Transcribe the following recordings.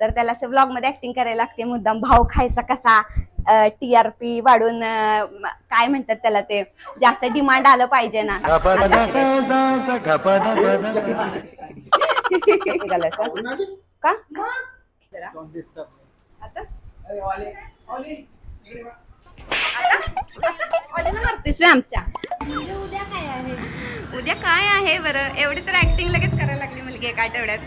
तर त्याला असं ब्लॉगमध्ये ऍक्टिंग करायला लागते. मुद्दाम भाव खायचा कसा? टीआरपी वाढून अं, म- काय म्हणतात त्याला ते? जास्त डिमांड आलं पाहिजे ना. का? आता? आमच्या. उद्या काय आहे? उद्या काय आहे? बरं एवढी तर ऍक्टिंग लगेच करायला लागली मुलगी एका आठवड्यात.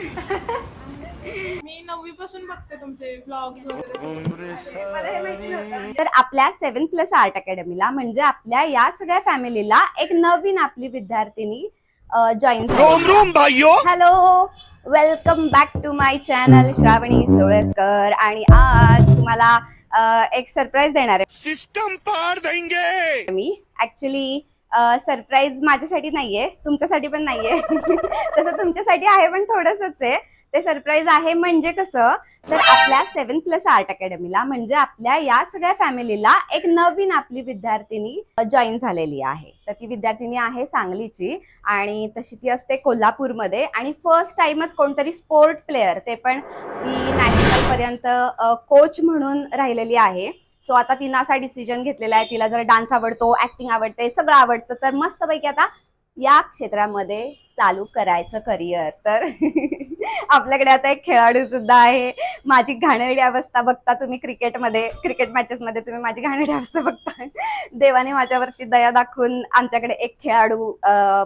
मी नववी पासून बघते तुमचे ब्लॉग्स वगैरे सगळे. मला हे माहिती नव्हतं. तर आपल्या सेव्हन प्लस आर्ट अकॅडमीला म्हणजे आपल्या या सगळ्या फॅमिलीला एक नवीन आपली विद्यार्थिनी join hello welcome back to my channel Shravani Solaskar. आणि आज तुम्हाला अ, एक सरप्राईज देणार आहे. सिस्टम पार देंगे! मी ऍक्च्युली सरप्राईज माझ्यासाठी नाहीये तुमच्यासाठी पण नाहीये. तसं तुमच्यासाठी आहे पण थोडंसंच आहे. ते सरप्राईज आहे म्हणजे कसं तर आपल्या सेव्हन प्लस आर्ट अकॅडमीला म्हणजे आपल्या या सगळ्या फॅमिलीला एक नवीन आपली विद्यार्थिनी जॉईन झालेली आहे. तर ती विद्यार्थिनी आहे सांगलीची आणि तशी ती असते कोल्हापूरमध्ये आणि फर्स्ट टाइमच कोणतरी स्पोर्ट प्लेअर ते पण ती नॅशनल पर्यंत कोच म्हणून राहिलेली आहे. सो आता तिनं असा डिसिजन घेतलेला आहे तिला जर डान्स आवडतो ऍक्टिंग आवडते सगळं आवडतं. तर मस्तपैकी आता या क्षेत्रामध्ये चालू करायचं करिअर तर आपल्याकडे आता एक खेळाडू सुद्धा आहे. माझी घाणेरडी अवस्था बघता तुम्ही क्रिकेटमध्ये क्रिकेट मॅचेसमध्ये तुम्ही माझी घाणेरडी अवस्था बघता. देवाने माझ्यावरती दया दाखवून आमच्याकडे एक खेळाडू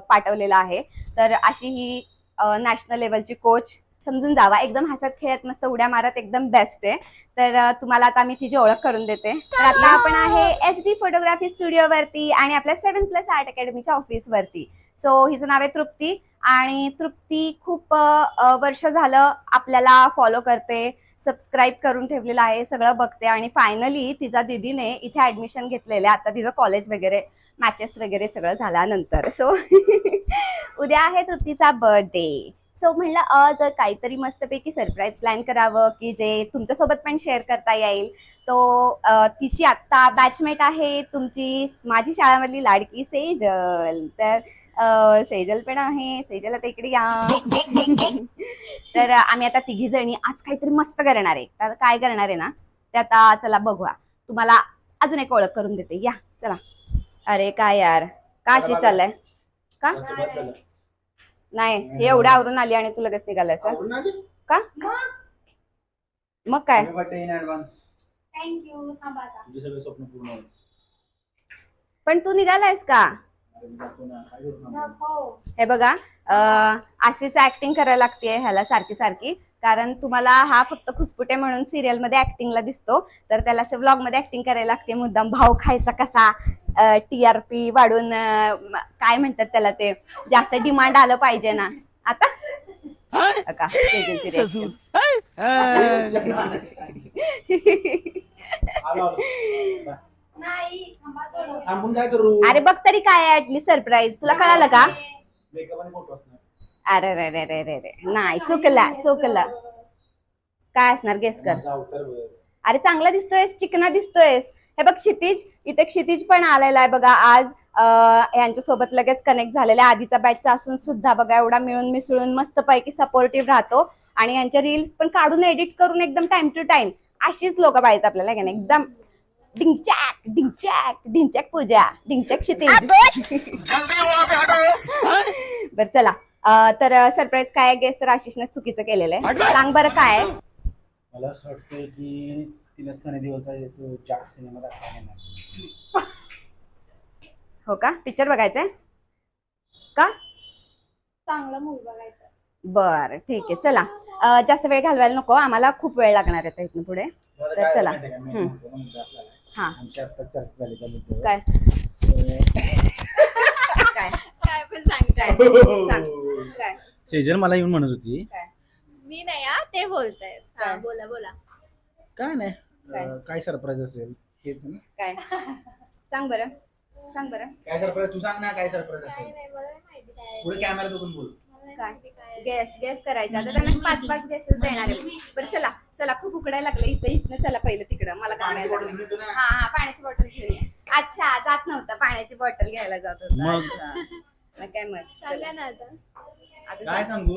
पाठवलेला आहे. तर अशी ही नॅशनल लेवलची कोच समजून जावा. एकदम हसत खेळत मस्त उड्या मारत एकदम बेस्ट आहे. तर तुम्हाला आता मी तिची ओळख करून देते. तर आता आपण आहे एस डी फोटोग्राफी स्टुडिओ वरती आणि आपल्या सेव्हन प्लस आर्ट अकॅडमीच्या ऑफिस वरती. सो हिचं नाव आहे तृप्ती आणि तृप्ती खूप वर्ष झालं आपल्याला फॉलो करते सबस्क्राईब करून ठेवलेलं आहे सगळं बघते आणि फायनली तिच्या दिदीने इथे ऍडमिशन घेतलेलं आहे. आता तिचं कॉलेज वगैरे मॅचेस वगैरे सगळं झाल्यानंतर. सो उद्या आहे तृप्तीचा बर्थडे सो म्हणलं अ जर काहीतरी मस्तपैकी सरप्राईज प्लॅन करावं की जे तुमच्यासोबत पण शेअर करता येईल तो तिची आत्ता बॅचमेट आहे तुमची माझी शाळामधली लाडकी सेजल. तर सेजल पण आहे सेजल आता इकडे या. तर आम्ही आता तिघी जणी आज काहीतरी मस्त करणार आहे. तर काय करणार आहे ना ते आता चला बघूया. तुम्हाला अजून एक ओळख करून देते. या चला. अरे काय यार? का अशीच चाललंय. का? नाही हे एवढं आवरून आली आणि तू लगेच निघालायस हं? का? मग? काय? पण तू निघालायस का? हे बघा अशीच ऍक्टिंग करायला लागते ह्याला सारखी सारखी. कारण तुम्हाला हा फक्त खुसपुटे म्हणून सिरियलमध्ये ऍक्टिंगला दिसतो. तर त्याला असं व्लॉगमध्ये ऍक्टिंग करायला लागते मुद्दाम भाव खायचा कसा? टीआरपी वाढून अं, म- काय म्हणतात त्याला ते? जास्त डिमांड आलं पाहिजे ना. आता? का तेजलची reaction. आलो, आलो. नाही थांबा थोडं. थांबून काय करू? अरे बघ तरी काय ऍटलीस्ट सरप्राईज. तुला कळालं का? मेकअप आणि फोटो असणार अरे रे रे रे रे रे नाही चुकला चुकला. काय असणार? गेस कर. माझा अवतार बघ. अरे चांगला दिसतोयस चिकना दिसतोयस. हे बघ क्षितिज इथे क्षितिज पण आलेला आहे बघा आज. यांच्या सोबत लगेच कनेक्ट झालेला आहे. आधीचा बॅचचा असून सुद्धा बघा एवढा मिळून मिसळून मस्त पैकी सपोर्टिव्ह राहतो. आणि यांच्या रील्स पण काढून एडिट करून एकदम टाइम टू टाइम अशीच लोक पाहिजेत आपल्याला का नाही? एकदम. डिंगचॅक डिंगचॅक डिंचॅक पूजा डिंचॅक क्षितिज बर चला. अं, तर सरप्राईज काय गेस तर आशिषने चुकीचं केलेलं आहे. सांग बरं काय आहे? मला असं वाटतंय की तिला सनी देओलचा तो जाट सिनेमा दाखवायला येणार. हो का? पिक्चर बघायचंय? का? चांगला मूवी बघायचा. बर ठीक आहे. चला. अं, जास्त वेळ घालवायला नको. आम्हाला खूप वेळ लागणार आहे आता इथून पुढे. मला तर काय चला. माहितीये का, मी हम्म. मुद्दा असला आहे. हा. आमची आता चर्चा झाली त्या मुद्द्यावर. काय? काय? काय पण सांगताय? सांग. काय? सेजल मला येऊन म्हणत होती. मी नाही हा ते बोलतायत. हा. काय? बोला बोला. काय नाही. काय? अं, काय सरप्राईज असेल? तेच ना. काय? सांग बरं. सांग बरं. काय सरप्राईज? तू सांग ना काय सरप्राईज असेल? पुढे कॅमेरा बघून बोल. काय? गेस गेस करायचा. आता त्यांना पाच पाच गेसेस देणार आहे. बरं चला चला खूप उकडायला लागलं इथं इथनं चला पहिलं तिकडं. मला पाण्याची काय बॉटल घेऊन येतो ना. हा हा पाण्याची बॉटल घेऊन ये. अच्छा जात नव्हतं. पाण्याची बॉटल घ्यायला जात होता. मग? अच्छा. मग काय मग? सांगा चला. ना आता. आता काय सांग.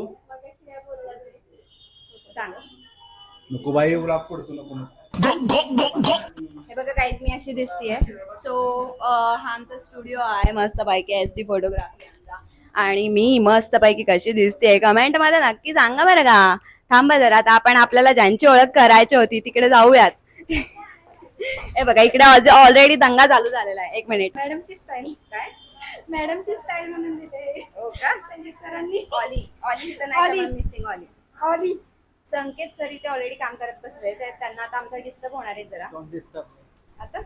सांगू. नको बाई ब्लॉग पडतो नको नको. हे बघा काहीच मी अशी दिसतीये. सो हा आमचा स्टुडिओ आहे. मस्त पैकी एस डी फोटोग्राफी आमचा. आणि मी मस्त पैकी कशी दिसते कमेंटमध्ये नक्की सांगा बरं का. थांबा जरा आता आपण आपल्याला ज्यांची ओळख करायची होती तिकडे जाऊयात. हे बघा इकडे ऑलरेडी दंगा चालू झालेला आहे. एक मिनिट मॅडमची स्टाईल काय? मॅडमची स्टाईल म्हणून दिले. हो का? संगीत सरांनी. Ollie ollie ollie. Missing ollie ollie Sanket sir इथे ऑलरेडी काम करत बसले तर त्यांना आता आमचा डिस्टर्ब होणार आहे जरा. आता?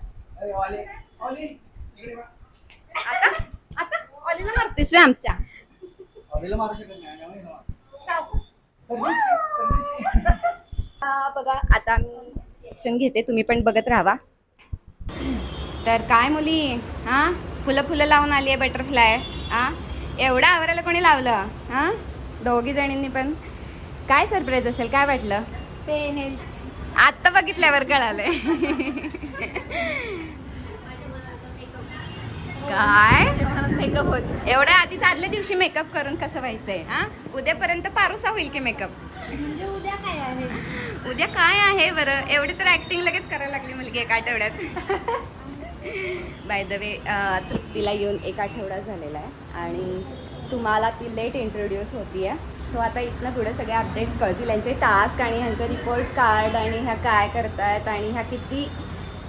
आता? आता? ऑलीला मारतोय स्वयं आमच्या. मारू शकत नाही हा, बघा आता मी घेते तुम्ही पण बघत राहा तर काय मुली? हा? फुलं फुलं लावून आली आहे बटरफ्लाय हा? एवढं आवरायला कोणी लावलं? हा? दोघी जणींनी पण. काय सरप्राईज असेल? काय वाटलं? ते नेल्स आत्ता बघितल्यावर कळालंय. काय? मेकअप होत. एवढ्या आधीच आदल्या दिवशी मेकअप करून कसं व्हायचंय हा? उद्यापर्यंत पारुसा होईल की मेकअप म्हणजे उद्या काय आहे? उद्या काय आहे बरं? एवढी तर ऍक्टिंग लगेच करायला लागली मुलगी एका आठवड्यात. बाय द वे तृप्तीला येऊन एक आठवडा झालेला आहे आणि तुम्हाला ती लेट इंट्रोड्यूस होतीये. सो आता इथनं पुढे सगळे अपडेट्स कळतील. यांचे टास्क आणि ह्यांचं रिपोर्ट कार्ड आणि ह्या काय करतायत आणि ह्या किती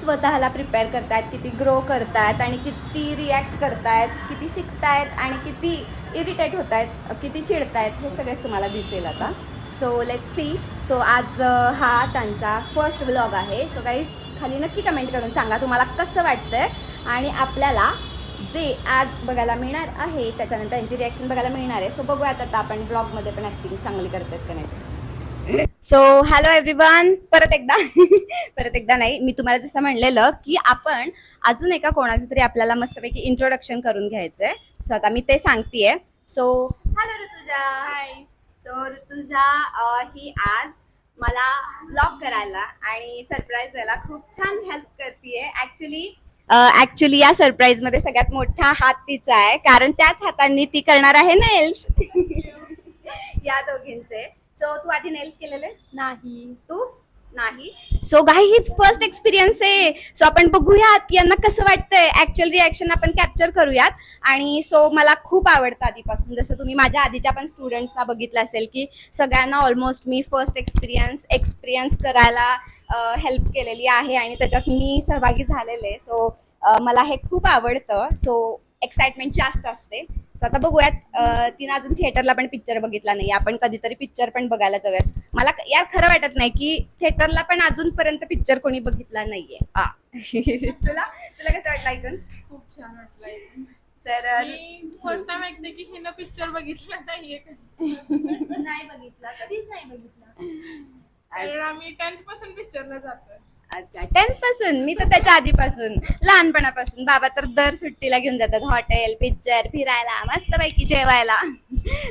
स्वतःला प्रिपेअर करतायत किती ग्रो करतायत आणि किती रिॲक्ट करतायत किती शिकतायत आणि किती इरिटेट होत आहेत किती चिडतायत हे सगळेच तुम्हाला दिसेल आता. सो लेट सी सो आज हा त्यांचा फर्स्ट व्लॉग आहे. सो काही खाली नक्की कमेंट करून सांगा तुम्हाला कसं वाटतंय आणि आपल्याला जे आज बघायला मिळणार आहे त्याच्यानंतर त्यांची रिॲक्शन बघायला मिळणार आहे. सो बघूयात आता आपण ब्लॉगमध्ये पण ॲक्टिंग चांगली करतात का नाही. सो हॅलो एव्हरीवन परत एकदा. परत एकदा नाही मी तुम्हाला जसं म्हणलेलं की आपण अजून एका कोणाचं तरी आपल्याला मस्तपैकी इंट्रोडक्शन करून घ्यायचंय. सो आता मी ते सांगतेय. So hello Rutuja. Hi so Rutuja ही आज मला ब्लॉग करायला आणि सरप्राईज द्यायला खूप छान हेल्प करते ऍक्च्युली ऍक्च्युली या सरप्राईजमध्ये सगळ्यात मोठा हात तिचा आहे. कारण त्याच हातांनी ती करणार आहे नेल्स या दोघींचे. सो तू आधी नेल्स केलेले? नाही. तू? नाही. सो गाई हीच फर्स्ट एक्सपिरियन्स आहे. सो आपण बघूयात की यांना कसं वाटतंय. ऍक्च्युअल रिॲक्शन आपण कॅप्चर करूयात. आणि सो मला खूप आवडतं आधीपासून. जसं तुम्ही माझ्या आधीच्या पण स्टुडंट्सना बघितलं असेल की सगळ्यांना ऑलमोस्ट मी फर्स्ट एक्सपिरियन्स एक्सपिरियन्स करायला हेल्प केलेली आहे आणि त्याच्यात मी सहभागी झालेले सो मला हे खूप आवडतं. सो एक्साइटमेंट जास्त असते. सो आता बघूयात तिनं अजून थिएटरला पण पिक्चर बघितला नाही आपण कधीतरी पिक्चर पण बघायला जाऊयात. मला यार खरं वाटत नाही की थिएटरला पण अजूनपर्यंत पिक्चर कोणी बघितला नाहीये. आ. तुला? तुला कसं वाटलं ऐकून? खूप छान वाटलं तर मी फर्स्ट टाइम ऐकते की हिनं पिक्चर बघितला नाहीये नाही बघितला कधीच नाही बघितला. कारण आम्ही टेन्थपासून पिक्चरला जातोय. अच्छा टेन्थपासून मी तर त्याच्या आधीपासून लहानपणापासून. बाबा तर दर सुट्टीला घेऊन जातात हॉटेल पिक्चर फिरायला मस्तपैकी जेवायला.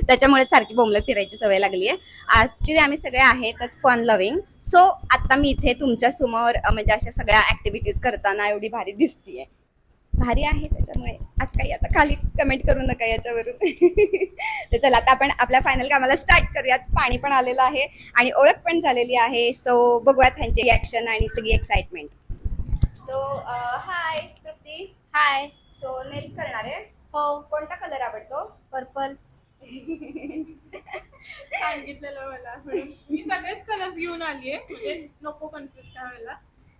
त्याच्यामुळे सारखी बोंबलत फिरायची सवय लागली आहे ऍक्च्युली आम्ही सगळे आहेतच फन लव्हिंग सो आता मी इथे तुमच्यासमोर म्हणजे अशा सगळ्या ऍक्टिव्हिटीज करताना एवढी भारी दिसतीये. भारी आहे त्याच्यामुळे. आज काही आता खाली कमेंट करू नका याच्यावरून. तर चला आता आपण आपल्या फायनल कामाला स्टार्ट करूयात. पाणी पण आलेलं आहे आणि ओळख पण झालेली आहे. सो बघूयात त्यांची रिॲक्शन आणि सगळी excitement so hi Trupti. Hi so nails करणार आहे. हो. कोणता कलर आवडतो? पर्पल सांगितलेलं मला. मी सगळेच कलर्स घेऊन आलीये. म्हणजे नको कन्फ्युज करायला.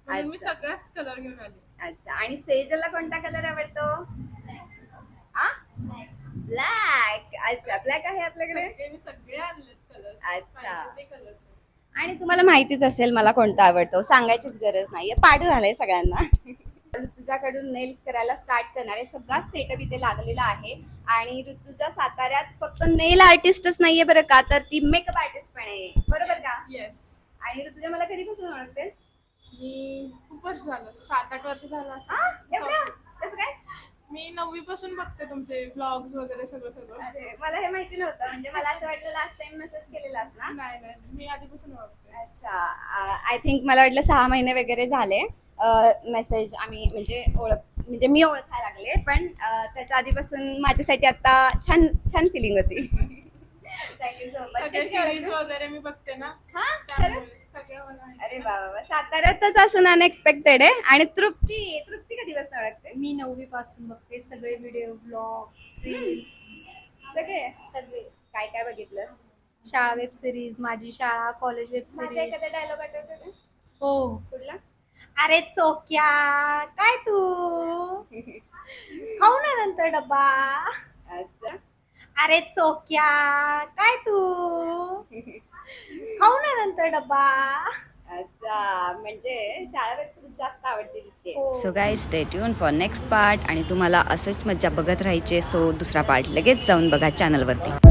म्हणून मी अच्छा. सगळ्याच कलर घेऊन आले. अच्छा. आणि सेजलला कोणता कलर आवडतो? आ? ब्लॅक अच्छा ब्लॅक आहे आपल्याकडे? सगळे मी सगळे आणलेत कलर्स अच्छा. कलर्स आणि तुम्हाला माहितीच असेल मला कोणता आवडतो. सांगायचीच गरज नाहीये. पाठ झालंय सगळ्यांना. ऋतुजाकडून नेल्स करायला स्टार्ट करणार आहे. सगळा सेटअप इथे लागलेला आहे. आणि ऋतुजा साताऱ्यात फक्त नेल आर्टिस्टच नाहीये बरं का तर ती मेकअप आर्टिस्ट पण आहे. बरोबर का? येस आणि ऋतुजा मला कधीपासून ओळखते? मी खूप वर्ष झालं. सात आठ वर्ष झालं आ, असं एवढं? कसं काय? मी नववी पासून बघते तुमचे ब्लॉग्स वगैरे सगळं सगळं. अरे, मला हे माहिती नव्हतं. म्हणजे मला असं वाटलं लास्ट टाइम मेसेज केलेलास ना नाही नाही. मी आधीपासून ओळखते अच्छा. आय थिंक मला वाटलं सहा महिने वगैरे झाले. मेसेज आम्ही म्हणजे ओळख म्हणजे मी ओळखायला लागले. पण अं, त्याच्या आधीपासून माझ्यासाठी आता छान छान फिलिंग होती. थँक्यू सो सगळे मच सिरीज वगैरे मी बघते ना. हा? त्यामुळे. अरे वा. साताऱ्यातच असून अनएक्सपेक्टेड आहे. आणि तृप्ती तृप्ती कधी बसणं ओळखते? मी नववी पासून बघते सगळे व्हिडिओ ब्लॉग रील्स सगळे? सगळे. काय काय बघितलं? शाळा वेब सिरीज माझी शाळा कॉलेज वेब सिरीज डायलॉग आठवतो का? हो. कुठला? अरे चोक्या काय तू? खाऊ ना नंतर डब्बा. अच्छा. अरे चोक्या काय तू? खाऊ ना नंतर डब्बा. अच्छा म्हणजे जास्त आवडते दिसते. So guys stay tune for next part आणि तुम्हाला असंच मज्जा बघत राहायचे सो दुसरा पार्ट लगेच जाऊन बघा चॅनलवरती